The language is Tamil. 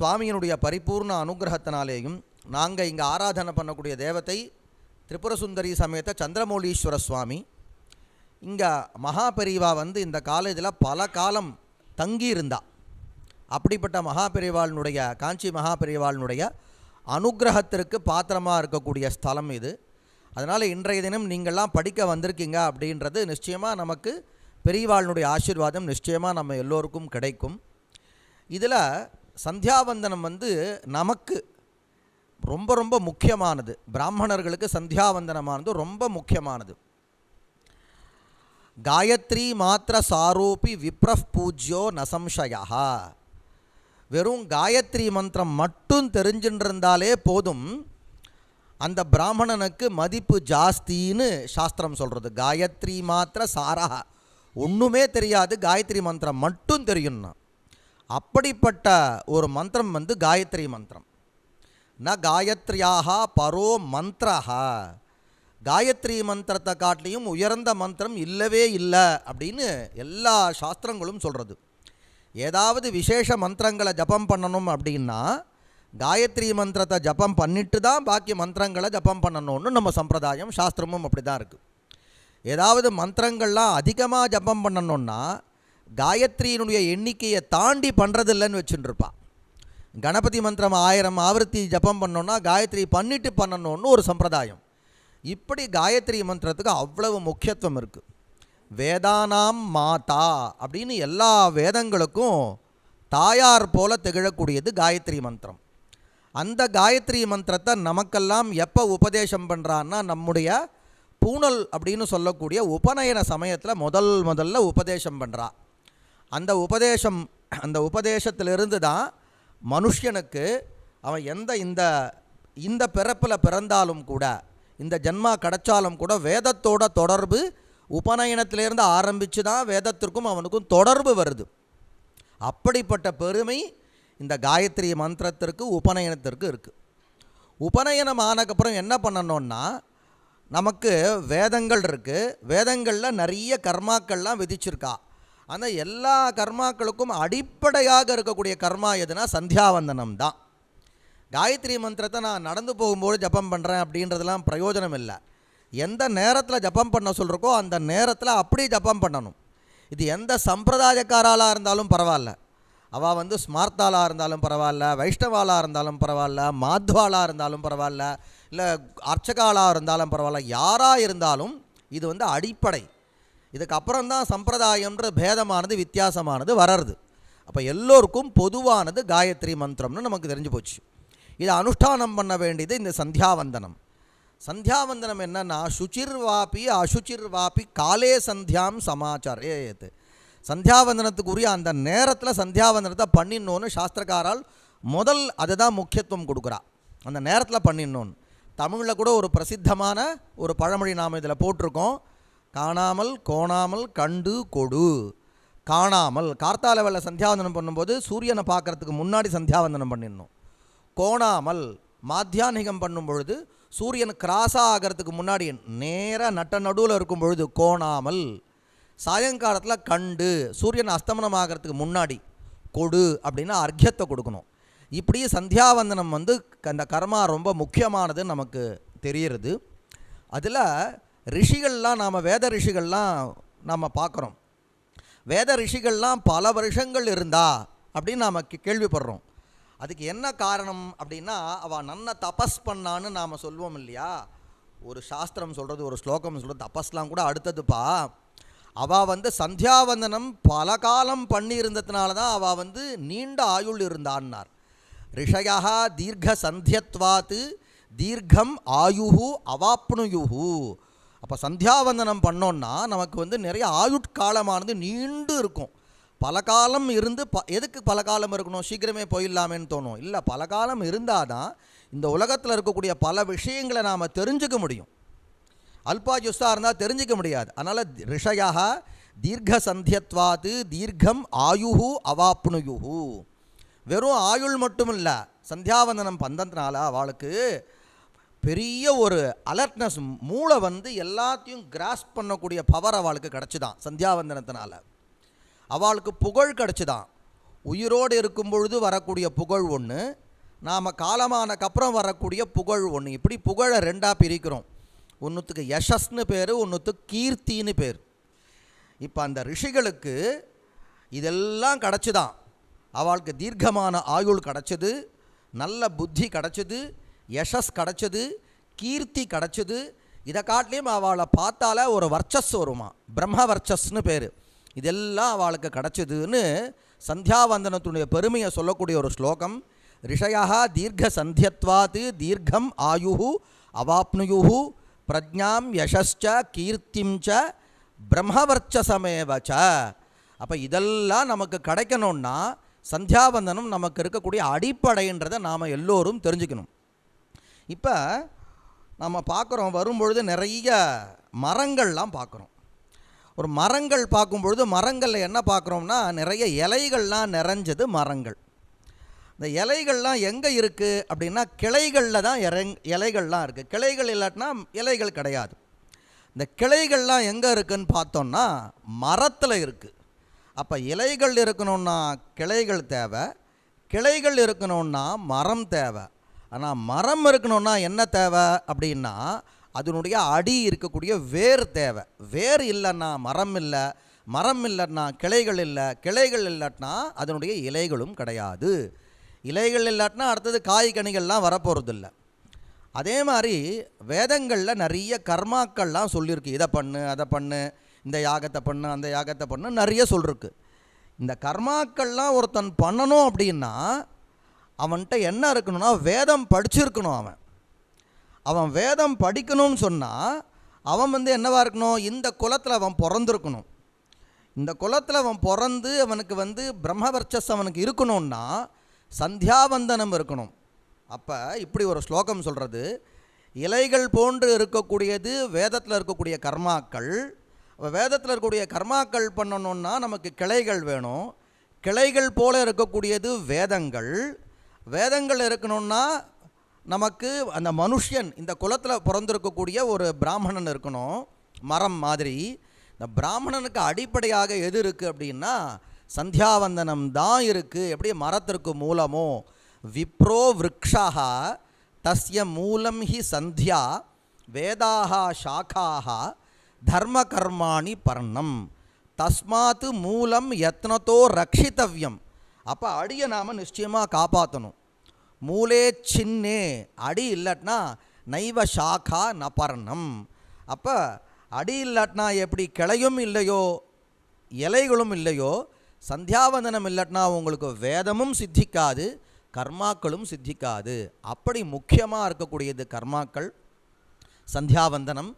சுவாமியினுடைய பரிபூர்ண அனுகிரகத்தினாலேயும் நாங்கள் இங்கே ஆராதனை பண்ணக்கூடிய தேவத்தை திரிபுரசுந்தரி சமேத சந்திரமௌலீஸ்வர சுவாமி இங்கே மகாபெரிவா வந்து இந்த காலேஜில் பல காலம் தங்கி இருந்தா அப்படிப்பட்ட மகாபெரிவாளினுடைய காஞ்சி மகாபெரிவாளினுடைய அனுகிரகத்திற்கு பாத்திரமாக இருக்கக்கூடிய ஸ்தலம் இது. அதனால் இன்றைய தினம் நீங்கள்லாம் படிக்க வந்திருக்கீங்க அப்படின்றது நிச்சயமாக நமக்கு பெரியவாளினுடைய ஆசீர்வாதம் நிச்சயமாக நம்ம எல்லோருக்கும் கிடைக்கும். இதில் சந்தியாவந்தனம் வந்து நமக்கு ரொம்ப ரொம்ப முக்கியமானது. பிராமணர்களுக்கு சந்தியாவந்தனமானது ரொம்ப முக்கியமானது. காயத்ரி மாத்திர சாரோபி விப்ரஃப் பூஜ்யோ நசம்சயா வெறும் காயத்ரி மந்திரம் மட்டும் தெரிஞ்சுன்ருந்தாலே போதும். அந்த பிராமணனுக்கு மதிப்பு ஜாஸ்தின்னு சாஸ்திரம் சொல்கிறது காயத்ரி மாத்திர சாரா ஒன்றுமே தெரியாது காயத்ரி மந்திரம் மட்டும் தெரியும்னா. அப்படிப்பட்ட ஒரு மந்திரம் வந்து காயத்ரி மந்திரம். ந காயத்ரியாக பரோ மந்திரஹா. காயத்ரி மந்திரத்தை காட்டிலையும் உயர்ந்த மந்திரம் இல்லவே இல்லை அப்படின்னு எல்லா சாஸ்திரங்களும் சொல்கிறது ஏதாவது விசேஷ மந்திரங்களை ஜபம் பண்ணணும் அப்படின்னா காயத்ரி மந்திரத்தை ஜபம் பண்ணிட்டு தான் பாக்கி மந்திரங்களை ஜபம் பண்ணணும்னு நம்ம சம்பிரதாயம் சாஸ்திரமும் அப்படி தான் இருக்குது ஏதாவது மந்திரங்கள்லாம் அதிகமாக ஜபம் பண்ணணுன்னா காயத்ரியினுடைய எண்ணிக்கையை தாண்டி பண்ணுறதில்லைன்னு வச்சுட்டுருப்பா கணபதி மந்திரம் ஆயிரம் ஆவர்த்தி ஜபம் பண்ணோன்னா காயத்ரி பண்ணிட்டு பண்ணணும்னு ஒரு சம்பிரதாயம். இப்படி காயத்ரி மந்திரத்துக்கு அவ்வளவு முக்கியத்துவம் இருக்குது வேதானாம் மாதா அப்படின்னு எல்லா வேதங்களுக்கும் தாயார் போல திகழக்கூடியது காயத்ரி மந்திரம். அந்த காயத்ரி மந்திரத்தை நமக்கெல்லாம் எப்போ உபதேசம் பண்ணுறான்னா நம்முடைய பூணல் அப்படின்னு சொல்லக்கூடிய உபநயன சமயத்தில் முதல் முதல்ல உபதேசம் பண்ணுறா அந்த உபதேசம் அந்த உபதேசத்திலிருந்து தான் மனுஷனுக்கு அவன் எந்த இந்த இந்த பிறப்பில் பிறந்தாலும் கூட இந்த ஜென்மா கிடைச்சாலும் கூட வேதத்தோட தொடர்பு உபநயனத்திலேருந்து ஆரம்பித்து தான் வேதத்திற்கும் அவனுக்கும் தொடர்பு வருது. அப்படிப்பட்ட பெருமை இந்த காயத்ரி மந்திரத்திற்கு உபநயனத்திற்கு இருக்குது உபநயனம் ஆனக்கப்புறம் என்ன பண்ணணும்னா நமக்கு வேதங்கள் இருக்குது வேதங்களில் நிறைய கர்மாக்கள்லாம் விதிச்சிருக்கா. அந்த எல்லா கர்மாக்களுக்கும் அடிப்படையாக இருக்கக்கூடிய கர்மா எதுனா சந்தியாவந்தனம் தான். காயத்ரி மந்திரத்தை நான் நடந்து போகும்போது ஜபம் பண்ணுறேன் அப்படின்றதெல்லாம் பிரயோஜனம் இல்லை. எந்த நேரத்தில் ஜபம் பண்ண சொல்கிறக்கோ அந்த நேரத்தில் அப்படி ஜபம் பண்ணணும். இது எந்த சம்பிரதாயக்காராலாக இருந்தாலும் பரவாயில்ல. அவள் வந்து ஸ்மார்த்தாலாக இருந்தாலும் பரவாயில்ல வைஷ்ணவாலாக இருந்தாலும் பரவாயில்ல மாத்வாலாக இருந்தாலும் பரவாயில்ல இல்லை அர்ச்சகாலாக இருந்தாலும் பரவாயில்ல யாராக இருந்தாலும் இது வந்து அடிப்படை. இதுக்கப்புறம் தான் சம்பிரதாயம்ன்ற பேதமானது வித்தியாசமானது வளருது அப்போ எல்லோருக்கும் பொதுவானது காயத்ரி மந்திரம்னு நமக்கு தெரிஞ்சு போச்சு. இதை அனுஷ்டானம் பண்ண வேண்டியது இந்த சந்தியாவந்தனம். சந்தியாவந்தனம் என்னன்னா சுச்சிர்வாபி அசுச்சிர்வாபி காலே சந்தியாம் சமாச்சாரேத் சந்தியாவந்தனத்துக்குரிய அந்த நேரத்தில் சந்தியாவந்தனத்தை பண்ணிடணும்னு சாஸ்திரக்காரால் முதல் அதை தான் முக்கியத்துவம் கொடுக்குறா. அந்த நேரத்தில் பண்ணிடணும்னு. தமிழில் கூட ஒரு பிரசித்தமான ஒரு பழமொழி நாம் இதில் போட்டிருக்கோம். காணாமல் கோணாமல் கண்டு கொடு. காணாமல். கார்த்தால வேலை சந்தியாவந்தனம் பண்ணும்போது சூரியனை பார்க்கறதுக்கு முன்னாடி சந்தியாவந்தனம் பண்ணிடணும். கோணாமல். மாத்தியானிகம் பண்ணும் பொழுது சூரியன் கிராஸாக ஆகிறதுக்கு முன்னாடி நேராக நட்ட நடுவில் இருக்கும் பொழுது கோணாமல். சாயங்காலத்தில் கண்டு சூரியன் அஸ்தமனம் ஆகிறதுக்கு முன்னாடி கொடு அப்படின்னு அர்க்கியத்தை கொடுக்கணும். இப்படி சந்தியாவந்தனம் வந்து அந்த கர்மா ரொம்ப முக்கியமானதுன்னு நமக்கு தெரிகிறது அதில் ரிஷிகள்லாம் நாம் வேத ரிஷிகள்லாம் நாம் பார்க்குறோம். வேத ரிஷிகள்லாம் பல வருஷங்கள் இருந்தா அப்படின்னு நாம் கே- கேள்விப்படுறோம். அதுக்கு என்ன காரணம் அப்படின்னா அவள் நன்ன தபஸ் பண்ணான்னு நாம் சொல்லுவோம் இல்லையா? ஒரு சாஸ்திரம் சொல்கிறது ஒரு ஸ்லோகம் சொல்கிறது தபஸ்லாம் கூட அடுத்ததுப்பா. அவள் வந்து சந்தியாவந்தனம் பல காலம் பண்ணியிருந்ததுனால தான் அவள் வந்து நீண்ட ஆயுள் இருந்தான்னார். ரிஷயா தீர்க்க சந்தியத்வாத்து தீர்க்கம் ஆயுஹு அவாப்னுயுஹு. அப்போ சந்தியாவந்தனம் பண்ணோன்னா நமக்கு வந்து நிறைய ஆயுட்காலமானது நீண்டு இருக்கும். பல காலம் இருந்து ப எதுக்கு பல காலம் இருக்கணும்? சீக்கிரமே போயிடலாமேன்னு தோணும். இல்லை பல காலம் இருந்தால் தான் இந்த உலகத்தில் இருக்கக்கூடிய பல விஷயங்களை நாம் தெரிஞ்சுக்க முடியும். அல்பா அல்பாயுஸ்தாக இருந்தால் தெரிஞ்சிக்க முடியாது. அதனால் ரிஷயா தீர்க்க சந்தியத்வாத்து தீர்க்கம் ஆயுஹு அவாப்னுயுஹு. வெறும் ஆயுள் மட்டும் இல்லை சந்தியாவந்தனம் பந்தத்தினால அவளுக்கு பெரிய ஒரு அலர்ட்னஸ் மூளை வந்து எல்லாத்தையும் கிராஸ் பண்ணக்கூடிய பவர் அவளுக்கு கிடச்சிதான் சந்தியாவந்தனத்தினால். அவளுக்கு புகழ் கிடச்சிதான். உயிரோடு இருக்கும் பொழுது வரக்கூடிய புகழ் ஒன்று நாம் காலமானக்கப்புறம் வரக்கூடிய புகழ் ஒன்று இப்படி புகழை ரெண்டாக பிரிக்கிறோம். ஒன்றுத்துக்கு யஷஸ்னு பேர் ஒன்றுத்துக்கு கீர்த்தின்னு பேர். இப்போ அந்த ரிஷிகளுக்கு இதெல்லாம் கிடச்சிதான். அவளுக்கு தீர்க்கமான ஆயுள் கிடச்சிது நல்ல புத்தி கிடச்சிது யஷஸ் கிடச்சது கீர்த்தி கிடச்சது இதை காட்டிலையும் அவளை பார்த்தால ஒரு வர்ச்சஸ் வருமா? பிரம்ம வர்ச்சஸ்னு பேர். இதெல்லாம் அவளுக்கு கிடச்சதுன்னு சந்தியாவந்தனத்துடைய பெருமையை சொல்லக்கூடிய ஒரு ஸ்லோகம். ரிஷயா தீர்க்க சந்தியத்வாத்து தீர்க்கம் ஆயு அவாப்னுயு பிரஜாம் யசஸ்ச கீர்த்திஞ்ச ச பிரம்மவர்ச்சசமேவச்ச அப்போ இதெல்லாம் நமக்கு கிடைக்கணும்னா சந்தியாவந்தனம் நமக்கு இருக்கக்கூடிய அடிப்படைன்றதை நாம் எல்லோரும் தெரிஞ்சுக்கணும். இப்போ நம்ம பார்க்குறோம் வரும்பொழுது நிறைய மரங்கள்லாம் பார்க்குறோம். ஒரு மரங்கள் பார்க்கும்பொழுது மரங்களில் என்ன பார்க்குறோம்னா நிறைய இலைகள்லாம் நிறைஞ்சது மரங்கள். இந்த இலைகள்லாம் எங்கே இருக்குது அப்படின்னா கிளைகளில் தான் இறங் இலைகள்லாம் இருக்குது கிளைகள் இல்லாட்டினா இலைகள் கிடையாது. இந்த கிளைகள்லாம் எங்கே இருக்குதுன்னு பார்த்தோம்னா மரத்தில் இருக்குது அப்போ இலைகள் இருக்கணும்னா கிளைகள் தேவை. கிளைகள் இருக்கணும்னா மரம் தேவை. ஆனால் மரம் இருக்கணும்னா என்ன தேவை அப்படின்னா அதனுடைய அடி இருக்கக்கூடிய வேர் தேவை. வேர் இல்லைன்னா மரம் இல்லை மரம் இல்லைன்னா கிளைகள் இல்லை கிளைகள் இல்லாட்டினா அதனுடைய இலைகளும் கிடையாது. இலைகள் இல்லாட்டினா அடுத்தது காய் கனிகள்லாம் வரப்போகிறதில்ல அதே மாதிரி வேதங்களில் நிறைய கர்மாக்கள்லாம் சொல்லியிருக்கு இதை பண்ணு அதை பண்ணு இந்த யாகத்தை பண்ணு அந்த யாகத்தை பண்ணு நிறைய சொல்லிருக்கு. இந்த கர்மாக்கள்லாம் ஒருத்தன் பண்ணணும் அப்படின்னா அவன்கிட்ட என்ன இருக்கணும்னா வேதம் படிச்சிருக்கணும் அவன். அவன் வேதம் படிக்கணும்னு சொன்னால் அவன் வந்து என்னவாக இருக்கணும்? இந்த குலத்தில் அவன் பிறந்திருக்கணும். இந்த குலத்தில் அவன் பிறந்து அவனுக்கு வந்து பிரம்மவர்ச்சஸ் அவனுக்கு இருக்கணும்னா சந்தியாவந்தனம் இருக்கணும். அப்போ இப்படி ஒரு ஸ்லோகம் சொல்கிறது இலைகள் போன்று இருக்கக்கூடியது வேதத்தில் இருக்கக்கூடிய கர்மாக்கள். வேதத்தில் இருக்கக்கூடிய கர்மாக்கள் பண்ணணுன்னா நமக்கு கிளைகள் வேணும். கிளைகள் போல இருக்கக்கூடியது வேதங்கள். வேதங்கள் இருக்கணும்னா நமக்கு அந்த மனுஷன் இந்த குலத்தில் பிறந்திருக்கக்கூடிய ஒரு பிராமணன் இருக்கணும் மரம் மாதிரி. இந்த பிராமணனுக்கு அடிப்படையாக எது இருக்குது அப்படின்னா சந்தியாவந்தனம் தான் இருக்குது எப்படி மரத்திற்கு மூலமோ விப்ரோ விரக்ஷாக தஸ்ய மூலம் ஹி சந்தியா வேதாக சாக்காக தர்ம கர்மாணி பர்ணம். தஸ்மாத் மூலம் யத்னத்தோ ரக்ஷித்தவ்யம். அப்போ அடியை நாம் நிச்சயமாக காப்பாற்றணும் மூலே சின்னே அடி இல்லாட்டினா நைவ சாக்கா நபர்ணம். அப்போ அடி இல்லாட்டினா எப்படி கிளையும் இல்லையோ இலைகளும் இல்லையோ சந்தியாவந்தனம் இல்லாட்டினா உங்களுக்கு வேதமும் சித்திக்காது கர்மாக்களும் சித்திக்காது. அப்படி முக்கியமாக இருக்கக்கூடியது கர்மாக்கள் சந்தியாவந்தனம்.